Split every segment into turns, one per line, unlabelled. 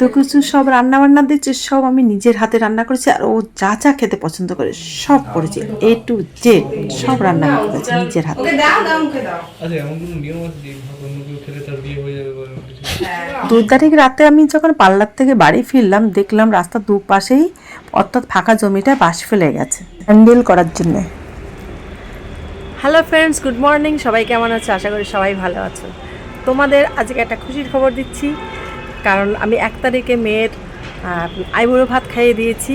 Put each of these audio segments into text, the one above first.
এত কিছু সব রান্না বান্না দিচ্ছে সব আমি নিজের হাতে রান্না করেছি আর ও যা যা খেতে পছন্দ করে সব করেছি এ টু জেড সব রান্না করেছি নিজের হাতে।
আচ্ছা হয়ে
দু তারিখ রাতে আমি যখন পার্লার থেকে বাড়ি ফিরলাম দেখলাম রাস্তার দুপাশেই অর্থাৎ ফাঁকা জমিটা বাস ফেলে গেছে হ্যান্ডেল করার জন্যে। হ্যালো ফ্রেন্ডস গুড মর্নিং সবাই কেমন আছে? আশা করি সবাই ভালো আছো। তোমাদের আজকে একটা খুশির খবর দিচ্ছি। কারণ আমি এক তারিখে মেয়ের আইবুড়ো ভাত খাইয়ে দিয়েছি।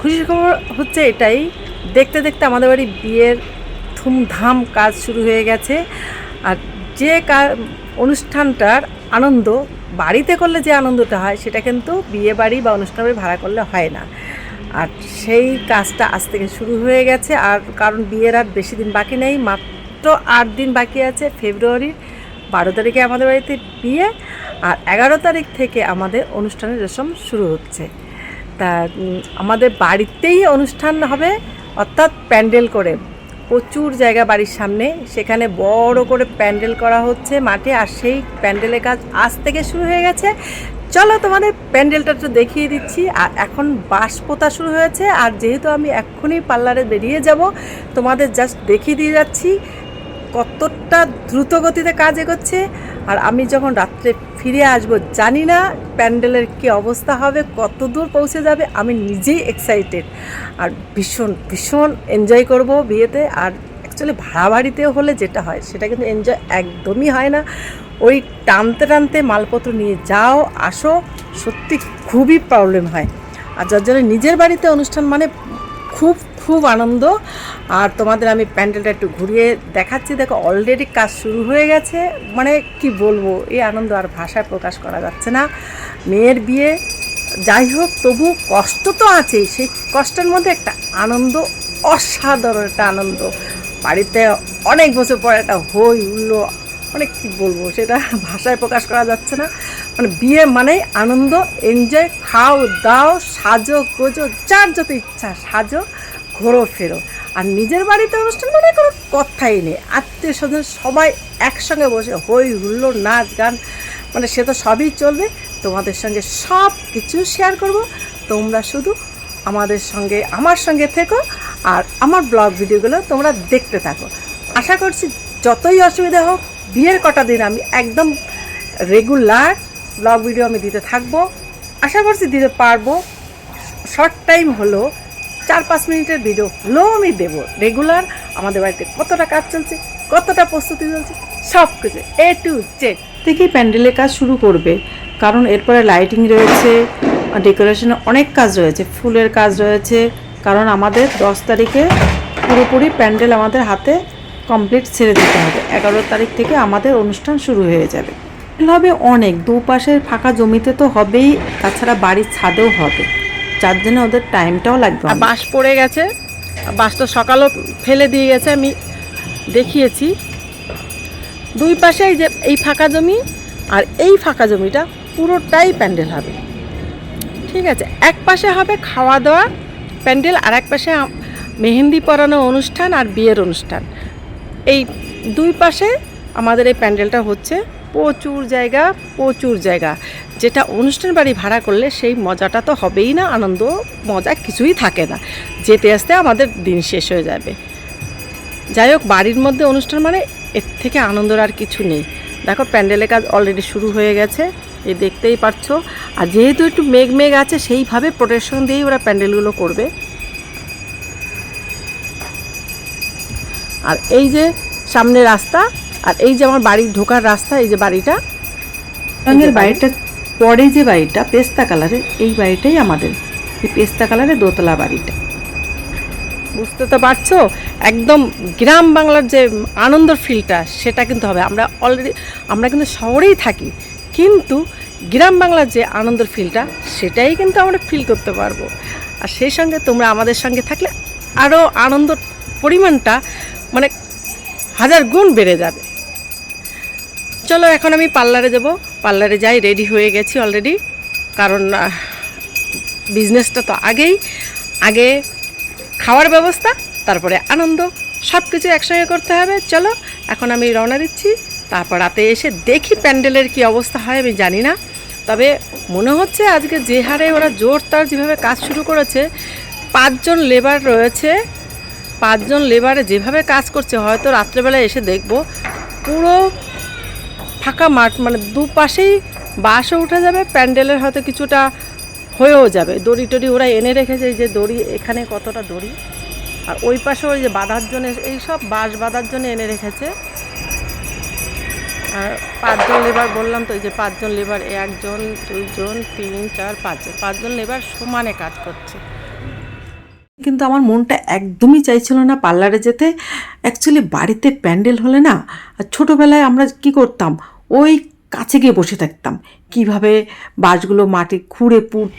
খুশির খবর হচ্ছে এটাই, দেখতে দেখতে আমাদের বাড়ি বিয়ের ধুমধাম কাজ শুরু হয়ে গেছে। আর যে অনুষ্ঠানটার আনন্দ, বাড়িতে করলে যে আনন্দটা হয়, সেটা কিন্তু বিয়ে বাড়ি বা অনুষ্ঠান বাড়ি ভাড়া করলে হয় না। আর সেই কাজটা আজ থেকে শুরু হয়ে গেছে, আর কারণ বিয়ের আর বেশি দিন বাকি নেই, মাত্র আট দিন বাকি আছে, ফেব্রুয়ারির বারো তারিখে আমাদের বাড়িতে বিয়ে। আর এগারো তারিখ থেকে আমাদের অনুষ্ঠানের রেশম শুরু হচ্ছে। তা আমাদের বাড়িতেই অনুষ্ঠান হবে, অর্থাৎ প্যান্ডেল করে। প্রচুর জায়গা বাড়ির সামনে, সেখানে বড় করে প্যান্ডেল করা হচ্ছে মাঠে, আর সেই প্যান্ডেলের কাজ আজ থেকে শুরু হয়ে গেছে। চলো তোমাদের প্যান্ডেলটা একটু দেখিয়ে দিচ্ছি। আর এখন বাঁশ পোতা শুরু হয়েছে, আর যেহেতু আমি এক্ষুনি পার্লারে বেরিয়ে যাব, তোমাদের জাস্ট দেখিয়ে দিয়ে যাচ্ছি। কতটা দ্রুত গতিতে কাজ এগোচ্ছে আর আমি যখন রাত্রে ফিরে আসব জানি না প্যান্ডেলের কি অবস্থা হবে কত দূর পৌঁছে যাবে, আমি নিজেই এক্সাইটেড আর ভীষণ ভীষণ এনজয় করব বিয়েতে আর অ্যাকচুয়ালি ভাড়া বাড়িতেও হলে যেটা হয় সেটা কিন্তু এনজয় একদমই হয় না। ওই টানতে টানতে মালপত্র নিয়ে যাও, আসো, সত্যি খুবই প্রবলেম হয়। আর যার জন্য নিজের বাড়িতে অনুষ্ঠান মানে খুব খুব আনন্দ। আর তোমাদের আমি প্যান্ডেলটা একটু ঘুরিয়ে দেখাচ্ছি। দেখো অলরেডি কাজ শুরু হয়ে গেছে। মানে কি বলব, এই আনন্দ আর ভাষায় প্রকাশ করা যাচ্ছে না। মেয়ের বিয়ে, যাই হোক, তবু কষ্ট তো আছেই। সেই কষ্টের মধ্যে একটা আনন্দ, অসাধারণ একটা আনন্দ। বাড়িতে অনেক বছর পর একটা হই উল্লো মানে কি বলব, সেটা ভাষায় প্রকাশ করা যাচ্ছে না। মানে বিয়ে মানেই আনন্দ এনজয় খাও, দাও, সাজো, গোজো, যার যত ইচ্ছা সাজো। ঘোরো ফেরো। আর নিজের বাড়িতে অনুষ্ঠান মানে কোনো কথাই নেই। আত্মীয় স্বজন সবাই একসঙ্গে বসে হই হুল্লোড়, নাচ গান মানে সে তো সবই চলবে। তোমাদের সঙ্গে সব কিছু শেয়ার করব। তোমরা শুধু আমাদের সঙ্গে, আমার সঙ্গে থেকো আর আমার ব্লগ ভিডিওগুলো তোমরা দেখতে থাকো। আশা করছি যতই অসুবিধা হোক, বিয়ের কটা দিন আমি একদম রেগুলার ব্লগ ভিডিও আমি দিতে থাকব। আশা করছি দিতে পারব। শর্ট টাইম হলো চার পাঁচ মিনিটের ভিডিও হলেও আমি দেবো রেগুলার আমাদের বাড়িতে কতটা কাজ চলছে, কতটা প্রস্তুতি চলছে সব কিছু এ টু জেড থেকেই প্যান্ডেলের কাজ শুরু করবে। কারণ এরপরে লাইটিং রয়েছে ডেকোরেশনে অনেক কাজ রয়েছে, ফুলের কাজ রয়েছে। কারণ আমাদের দশ তারিখে পুরোপুরি প্যান্ডেল আমাদের হাতে কমপ্লিট ছেড়ে দিতে হবে। এগারো তারিখ থেকে আমাদের অনুষ্ঠান শুরু হয়ে যাবে। হবে অনেক, দুপাশের ফাঁকা জমিতে তো হবেই, তাছাড়া বাড়ির ছাদেও হবে। যার জন্য ওদের টাইমটাও লাগবে
আর বাঁশ পড়ে গেছে। বাঁশটা সকালও ফেলে দিয়ে গেছে আমি দেখিয়েছি। দুই পাশে এই যে এই ফাঁকা জমি আর এই ফাঁকা জমিটা পুরোটাই প্যান্ডেল হবে। ঠিক আছে এক পাশে হবে খাওয়া দাওয়া প্যান্ডেল আর এক পাশে মেহেন্দি পরানো অনুষ্ঠান আর বিয়ের অনুষ্ঠান। এই দুই পাশে আমাদের এই প্যান্ডেলটা হচ্ছে। প্রচুর জায়গা প্রচুর জায়গা। যেটা অনুষ্ঠান বাড়ি ভাড়া করলে সেই মজাটা তো হবেই না, আনন্দ, মজা কিছুই থাকে না। যেতে আসতে আমাদের দিন শেষ হয়ে যাবে। যাই হোক, বাড়ির মধ্যে অনুষ্ঠান মানে এর থেকে আনন্দর আর কিছু নেই। দেখো প্যান্ডেলের কাজ অলরেডি শুরু হয়ে গেছে এ দেখতেই পারছ। আর যেহেতু একটু মেঘ মেঘ আছে, সেইভাবে প্রোটেকশন দিয়েই ওরা প্যান্ডেলগুলো করবে। আর এই যে সামনে রাস্তা আর এই যে আমার বাড়ির ঢোকার রাস্তা এই যে বাড়িটা
রঙের বাড়িটা পরে যে বাড়িটা পেস্তা কালারের এই বাড়িটাই আমাদের। এই পেস্তা কালারের দোতলা বাড়িটা।
বুঝতে তো পারছ? একদম গ্রাম বাংলার যে আনন্দ ফিলটা সেটা কিন্তু হবে। আমরা অলরেডি আমরা কিন্তু শহরেই থাকি। কিন্তু গ্রাম বাংলার যে আনন্দের ফিলটা সেটাই কিন্তু আমরা ফিল করতে পারব। আর সেই সঙ্গে তোমরা আমাদের সঙ্গে থাকলে আরও আনন্দ পরিমাণটা মানে হাজার গুণ বেড়ে যাবে। চলো এখন আমি পার্লারে যাব। পার্লারে যাই, রেডি হয়ে গেছি অলরেডি কারণ বিজনেসটা তো আগেই। আগে খাওয়ার ব্যবস্থা, তারপরে আনন্দ সব কিছু একসঙ্গে করতে হবে। চলো, এখন আমি রওনা দিচ্ছি। তারপর রাতে এসে দেখি প্যান্ডেলের কি অবস্থা হয়, আমি জানি না।
তবে মনে হচ্ছে আজকে যে হারে ওরা জোর তার যেভাবে কাজ শুরু করেছে, পাঁচজন লেবার রয়েছে। পাঁচজন লেবারে যেভাবে কাজ করছে, হয়তো রাত্রেবেলায় এসে দেখব, পুরো ফাঁকা মাঠ মানে দুপাশেই বাসও উঠে যাবে, প্যান্ডেলের হয়তো কিছুটা হয়েও যাবে। দড়ি টড়ি ওরা এনে রেখেছে যে দড়ি, এখানে কতটা দড়ি? আর ওই পাশে ওই যে বাঁধার জন্য, এই সব বাঁশ বাঁধার জন্য এনে রেখেছে। আর পাঁচজন লেবার বললাম তো, এই যে পাঁচজন লেবার একজন, দুইজন, তিন, চার, পাঁচজন। পাঁচজন লেবার সমানে কাজ করছে।
কিন্তু আমার মনটা একদমই চাইছিল না পার্লারে যেতে। অ্যাকচুয়ালি বাড়িতে প্যান্ডেল হলে না, ছোটোবেলায় আমরা কি করতাম, ওই কাছে গিয়ে বসে থাকতাম। কীভাবে বাঁশগুলো মাটি খুঁড়ে পুঁত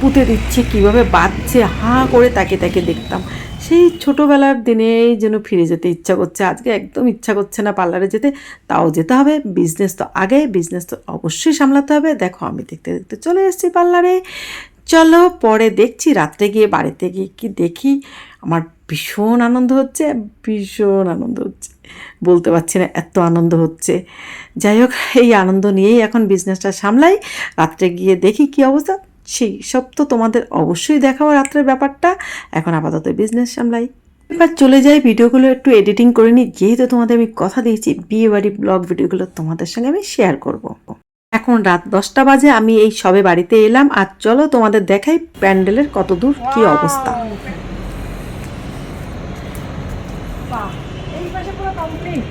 পুঁতে দিচ্ছে, কীভাবে বাঁধছে, হাঁ করে তাকে তাকে দেখতাম। সেই ছোটোবেলার দিনেই যেন ফিরে যেতে ইচ্ছা করছে। আজকে একদম ইচ্ছা করছে না পার্লারে যেতে, তাও যেতে হবে। বিজনেস তো আগে বিজনেস তো অবশ্যই সামলাতে হবে। দেখো আমি দেখতে দেখতে চলে এসেছি পার্লারে। চলো পরে দেখছি, রাত্রে গিয়ে বাড়িতে গিয়ে কি দেখি। আমার ভীষণ আনন্দ হচ্ছে, ভীষণ আনন্দ হচ্ছে। বলতে পারছি না, এত আনন্দ হচ্ছে। যাই হোক, এই আনন্দ নিয়েই এখন বিজনেসটা সামলাই, রাত্রে গিয়ে দেখি কি অবস্থা। সেই সব তো তোমাদের অবশ্যই দেখাবো রাত্রের ব্যাপারটা। এখন আপাতত বিজনেস সামলাই। এবার চলে যাই, ভিডিওগুলো একটু এডিটিং করে নিই। যেহেতু তোমাদের আমি কথা দিয়েছি বিয়ে বাড়ি ব্লগ ভিডিওগুলো তোমাদের সঙ্গে আমি শেয়ার করব। এখন রাত দশটা বাজে আমি এই সবে বাড়িতে এলাম। আর চলো তোমাদের দেখাই প্যান্ডেলের কত দূর কি অবস্থা।
এই পাশে পুরো কমপ্লিট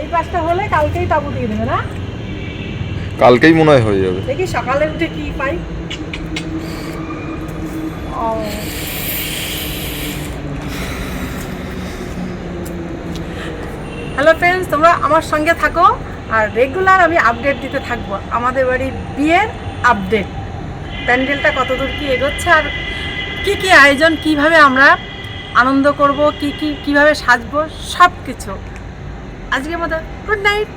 এই পাশটা হলে কালকেই তাবু দিয়ে দেবে না?
কালকেই মনে হয় হয়ে যাবে।
দেখি সকালে উঠে কি পাই। ও হ্যালো ফ্রেন্ডস তোমরা আমার সঙ্গে থাকো। আর রেগুলার আমি আপডেট দিতে থাকব। আমাদের বাড়ির বিয়ের আপডেট প্যান্ডেলটা কতদূর কী এগোচ্ছে আর কী কী আয়োজন, কীভাবে আমরা আনন্দ করব, কি কি, কীভাবে সাজবো সব কিছু আজকের মতো গুড নাইট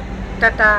টাটা।